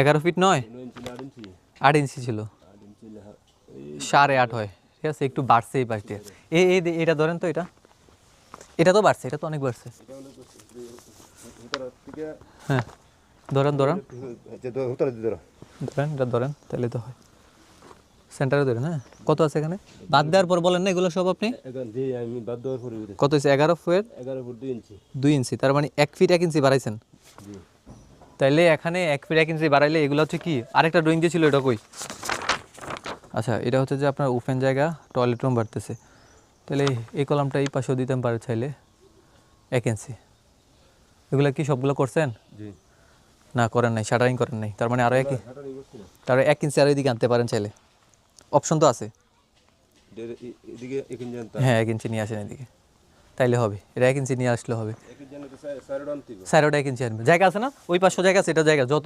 এগারো ফিট নয়? আট ইঞ্চি ছিল। সাড়ে আট হয়। ঠিক আছে একটু বাড়ছে এই পাশটি এই এটা ধরেন তো এটা। এটা তো বাড়ছে এটা তো অনেক বাড়ছে। হ্যাঁ ধরেন ধরেন। ধরেন এটা ধরেন তাহলে তো হয়। সেন্টারে ধরেন হ্যাঁ? কত আছে এখানে? বাদ দেওয়ার পর বলেন না এগুলো সব আপনি? কত হয়েছে? এগারো ফুট? এগারো ফুট দুই ইঞ্চি। দুই ইঞ্চি তার মানে এক ফিট এক ইঞ্চি বাড়াইছেন। তাইলে এখানে এক ফিট এক ইঞ্চি বাড়াইলে এগুলো হচ্ছে কি? আরেকটা ড্রয়িং যে ছিল এটা কই? আচ্ছা এটা হচ্ছে যে আপনার ওপেন জায়গা টয়লেট রুম বাড়তেছে। তাহলে এই- কলামটা এই পাশেও দিতে পারে চাইলে। এক ইঞ্চি এগুলো কি সবগুলো করছেন? না করেন নাই শাটারিং করেন নাই। তার মানে আরও এক হাঁটানি করছি না। তার এক ইঞ্চি আরও এদিকে আনতে পারেন চাইলে। অপশন তো আছে। হ্যাঁ এক ইঞ্চি নিয়ে আসেন এদিকে। তাইলে হবে এটা এক ইঞ্চি নিয়ে আসলে হবে। স্যারোটা এক ইঞ্চি আনবে। জায়গা আছে না? ওই পাঁচশো জায়গা আছে এটা জায়গা। যত